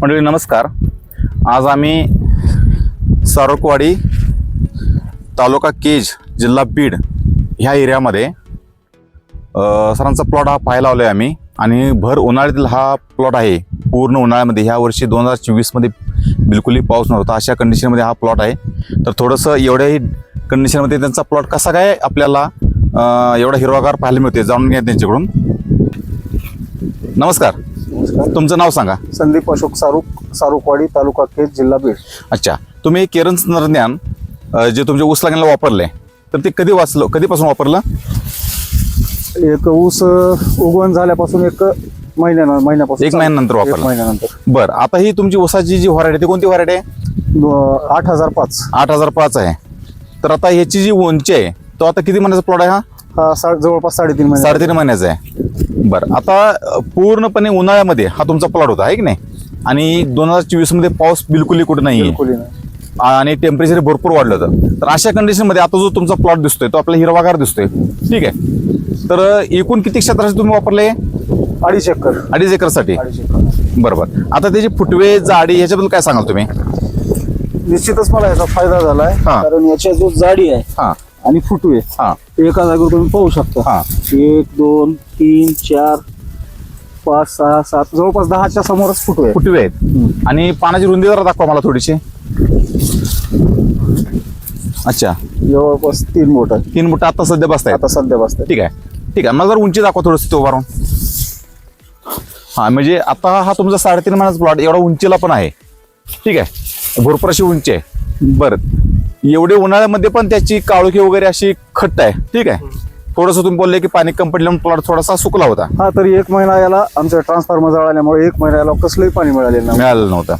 मंडळी नमस्कार. आज आम्ही सारोकवाडी तालुका केज जिल्हा बीड ह्या एरियामध्ये सरांचा प्लॉट हा पाहायला आलो आहे आम्ही. आणि भर उन्हाळ्यातील हा प्लॉट आहे पूर्ण उन्हाळ्यामध्ये. ह्या वर्षी दोन हजार चोवीसमध्ये बिलकुलही पाऊस नव्हता. अशा कंडिशनमध्ये हा प्लॉट आहे. तर थोडंसं एवढ्याही कंडिशनमध्ये त्यांचा प्लॉट कसा काय आपल्याला एवढा हिरवागार पाहायला मिळते जाणून घ्या त्यांच्याकडून. नमस्कार. नमस्कार. तुमचं नाव सांगा. संदीप अशोक सारुक सारुकवाडी तालुका केज जिल्हा बीड. अच्छा. तुम्ही केरन तंत्रज्ञान जे तुमच्या ऊस लागण्याला वापरले तर ते कधी वाचलं कधीपासून वापरलं? एक ऊस उगवण झाल्यापासून एक महिन्या महिन्यापासून एक महिन्यानंतर वापरला. एक महिन्यानंतर. बरं. आता ही तुमची ऊसाची जी व्हरायटी ती कोणती व्हरायटी आहे? दो- आठ हजार पाच. आठ हजार पाच आहे. तर आता ह्याची जी उंची आहे तो आता किती महिन्याचा प्लॉट आहे हा? हा सा- जवळपास साडेतीन महिने. साडेतीन महिन्याचा आहे. बरं आता पूर्णपणे उन्हाळ्यामध्ये हा तुमचा प्लॉट होता आहे की नाही? आणि दोन हजार चोवीसमध्ये पाऊस बिलकुलही कुठे नाही बिलकुल नाही. आणि टेम्परेचर भरपूर वाढलं होतं. तर अशा कंडिशनमध्ये आता जो तुमचा प्लॉट दिसतोय तो आपला हिरवागार दिसतोय. ठीक आहे. तर एकूण किती क्षेत्राचे तुम्ही वापरले? अडीच एकर. अडीच एकरसाठी? अडीच एकर. बरोबर. आता त्याची फुटवे जाडी ह्याच्याबद्दल काय सांगाल तुम्ही? निश्चितच मला याचा फायदा झालाय. हा. कारण याच्या जो जाडी आहे हा. आणि फुटवे हा. एका जागेवर तुम्ही पाहू शकता. हा. एक दोन तीन चार पाच सहा सात जवळपास दहाच्या समोरच फुटवे. फुटवे आहेत. आणि पानाची रुंदी जरा दाखवा मला थोडीशी. अच्छा. जवळपास तीन बोट आहेत. तीन बुट आता सध्या बसतायत. आता सध्या बसतात ठीक आहे. ठीक आहे. मला जर उंची दाखवा थोडंसं तो उभारून हा म्हणजे आता हा तुमचा साडेतीन महिन्याचा प्लॉट एवढा उंचीला पण आहे. ठीक आहे. भरपूर अशी उंची आहे. बरं. एवढे उन्हाळ्यामध्ये पण त्याची काळोखी वगैरे अशी खट्ट आहे. ठीक आहे. थोडंसं तुम्ही बोलले की पाणी कम पडल्यामुळे प्लॉट थोडासा सुकला होता. हा तरी एक महिना याला आमचं ट्रान्सफॉर्मर जळाल्यामुळे एक महिना याला कसलंही पाणी मिळालेलं नाही मिळालेलं नव्हतं.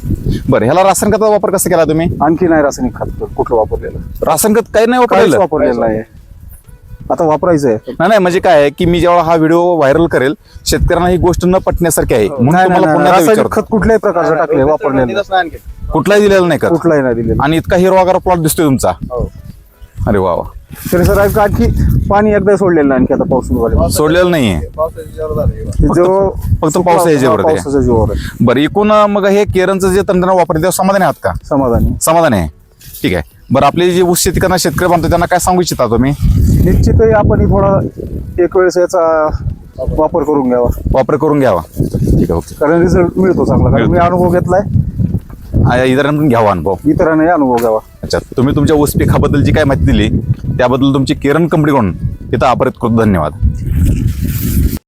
बरं ह्याला रासायन खताचा वापर कसा केला तुम्ही? आणखी नाही रासायनिक खत कुठलं वापरलेलं. रासायन खत काही नाही वापरलेलं? वापरलेलं नाही. आता वापरायचं आहे नाही नाही म्हणजे काय आहे की मी जेव्हा हा व्हिडिओ व्हायरल करेल शेतकऱ्यांना ही गोष्ट न पटण्यासारखी आहे. म्हणून नाही, नाही, तुम्हाला नाही, पुन्हा एकदा रासायनिक विचारतो. खत कुठल्याही प्रकारचं टाकले वापरलेलं. नाही. कुठलाही दिलेला नाही का कुठलाही नाही दिलेलं. आणि इतका हिरवागार प्लॉट दिसतोय तुमचा. हो. अरे वा वा. तरी सर आणखी- आणखी पाणी एकदा सोडलेलं नाही आणखी आता पाऊस सोडलेलं नाहीये. जो फक्त पावसाच्या जीवावर आहे. बरं एकूण अं, मग हे केरनचं जे तंत्रज्ञान वापरते त्यावर समाधानी आहात का? समाधानी. समाधान आहे. ठीक आहे. बरं आपले जे ऊस शेती करणारे शेतकरी बांधतो त्यांना काय सांगू इच्छिता तुम्ही? निश्चितही आपण ही थोडा एक वेळेस याचा वापर करून घ्यावा. वापर करून घ्यावा. ठीक आहे ओके. कारण रिझल्ट मिळतो चांगला. कारण मी अनुभव घेतलाय. आ, इतरांकडून घ्यावा अनुभव. इतरांनाही अनुभव घ्यावा. अच्छा तुम्ही तुमच्या ऊस पिकाबद्दल जी काय माहिती दिली त्याबद्दल तुमची केरन कंपनीकडून इथं अपरित धन्यवाद.